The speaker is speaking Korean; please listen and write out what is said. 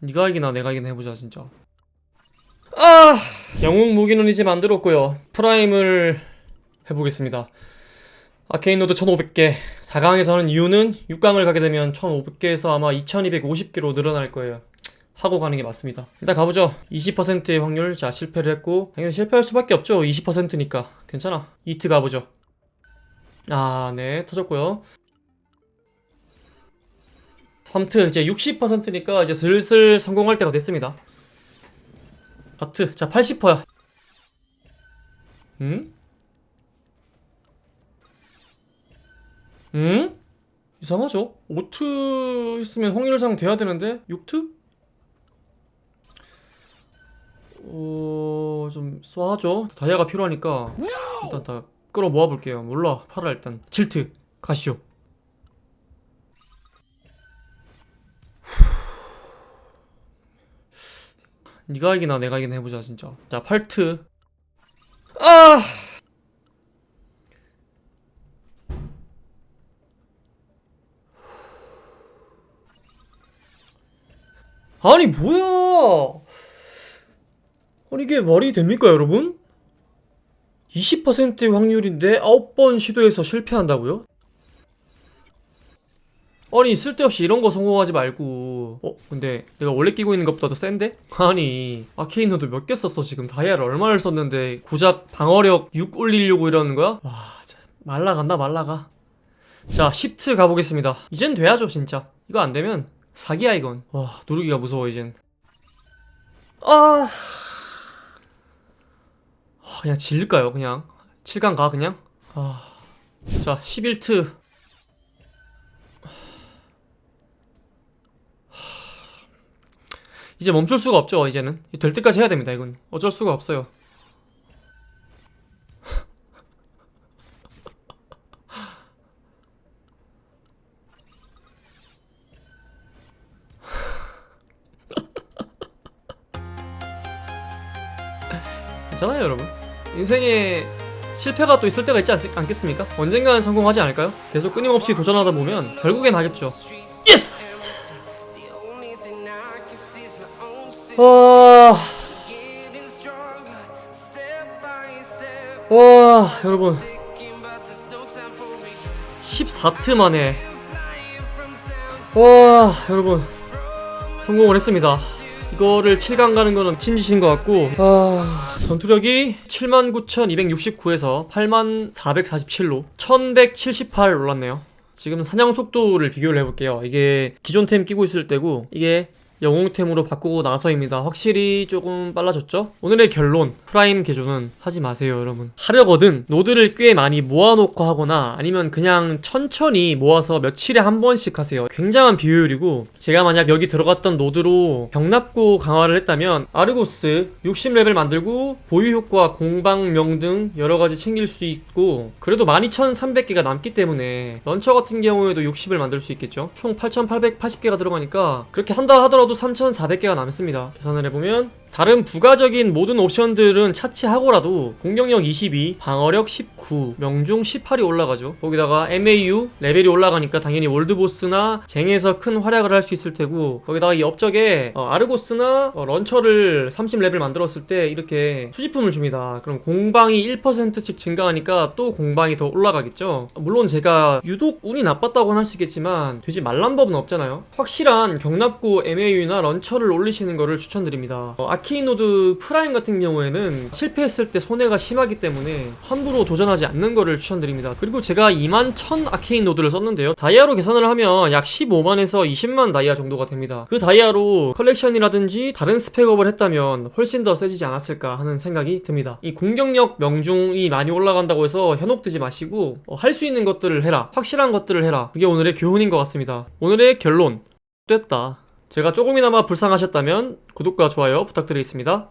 네가 이기나 내가 이기나 해보자 진짜. 아! 영웅 무기는 이제 만들었고요. 프라임을 해보겠습니다. 아케인 노드 1500개. 4강에서 하는 이유는 6강을 가게 되면 1500개에서 아마 2250개로 늘어날 거예요. 하고 가는 게 맞습니다. 일단 가보죠. 20%의 확률. 자 실패를 했고. 당연히 실패할 수밖에 없죠. 20%니까. 괜찮아. 이트 가보죠. 아 네. 터졌고요 3트 이제 60%니까 이제 슬슬 성공할 때가 됐습니다. 바트 자 80%야. 응? 응? 이상하죠? 5트 했으면 확률상 돼야 되는데 6트? 어... 좀 쏴하죠? 다이아가 필요하니까 일단 다 끌어 모아볼게요 몰라 팔아 일단 7트 가시죠 네가 이기나 내가 이기나 해보자 진짜 자 팔트 아 아니 뭐야 아니 이게 말이 됩니까 여러분? 20%의 확률인데 9번 시도해서 실패한다고요? 아니 쓸데없이 이런 거 성공하지 말고. 어? 근데 내가 원래 끼고 있는 것보다 더 센데? 아니 아케이노도 몇 개 썼어? 지금 다이아를 얼마를 썼는데 고작 방어력 6 올리려고 이러는 거야? 와 진짜 말라간다 말라가. 자 10트 가보겠습니다. 이젠 돼야죠 진짜. 이거 안 되면 사기야 이건. 와 누르기가 무서워 이젠. 아. 아, 그냥 질까요 그냥? 7강 가 그냥? 아 자 11트 이제 멈출 수가 없죠 이제는 될 때까지 해야 됩니다 이건 어쩔 수가 없어요 괜찮아요 여러분 인생에 실패가 또 있을 때가 있지 않, 않겠습니까? 언젠가는 성공하지 않을까요? 계속 끊임없이 도전하다 보면 결국엔 하겠죠 예스! 와... 와 여러분. 14트 만에. 와 여러분. 성공을 했습니다. 이거를 7강 가는 거는 짓인 것 같고. 아. 전투력이 79,269에서 8,447로 1,178 올랐네요. 지금 사냥 속도를 비교를 해볼게요. 이게 기존 템 끼고 있을 때고 이게 영웅템으로 바꾸고 나서입니다. 확실히 조금 빨라졌죠? 오늘의 결론, 프라임 개조는 하지 마세요, 여러분. 하려거든 노드를 꽤 많이 모아놓고 하거나 아니면 그냥 천천히 모아서 며칠에 한 번씩 하세요. 굉장한 비효율이고 제가 만약 여기 들어갔던 노드로 병납고 강화를 했다면 아르고스 60레벨 만들고 보유 효과, 공방명 등 여러 가지 챙길 수 있고 그래도 12,300개가 남기 때문에 런처 같은 경우에도 60을 만들 수 있겠죠? 총 8,880개가 들어가니까 그렇게 한다 하더라도 3,400개가 남습니다. 계산을 해보면 다른 부가적인 모든 옵션들은 차치하고라도 공격력 22, 방어력 19, 명중 18이 올라가죠. 거기다가 MAU 레벨이 올라가니까 당연히 월드보스나 쟁에서 큰 활약을 할 수 있을 테고 거기다가 이 업적에 어, 아르고스나 어, 런처를 30레벨 만들었을 때 이렇게 수집품을 줍니다. 그럼 공방이 1%씩 증가하니까 또 공방이 더 올라가겠죠. 물론 제가 유독 운이 나빴다고 할수 있겠지만 되지 말란 법은 없잖아요. 확실한 경납고 MAU나 런처를 올리시는 거를 추천드립니다. 어, 아케이노드 프라임 같은 경우에는 실패했을 때 손해가 심하기 때문에 함부로 도전하지 않는 거를 추천드립니다. 그리고 제가 2만 1000 아케이노드를 썼는데요. 다이아로 계산을 하면 약 15만에서 20만 다이아 정도가 됩니다. 그 다이아로 컬렉션이라든지 다른 스펙업을 했다면 훨씬 더 세지지 않았을까 하는 생각이 듭니다. 이 공격력 명중이 많이 올라간다고 해서 현혹되지 마시고 어, 할수 있는 것들을 해라. 확실한 것들을 해라. 그게 오늘의 교훈인 것 같습니다. 오늘의 결론. 됐다. 제가 조금이나마 불쌍하셨다면 구독과 좋아요 부탁드리겠습니다.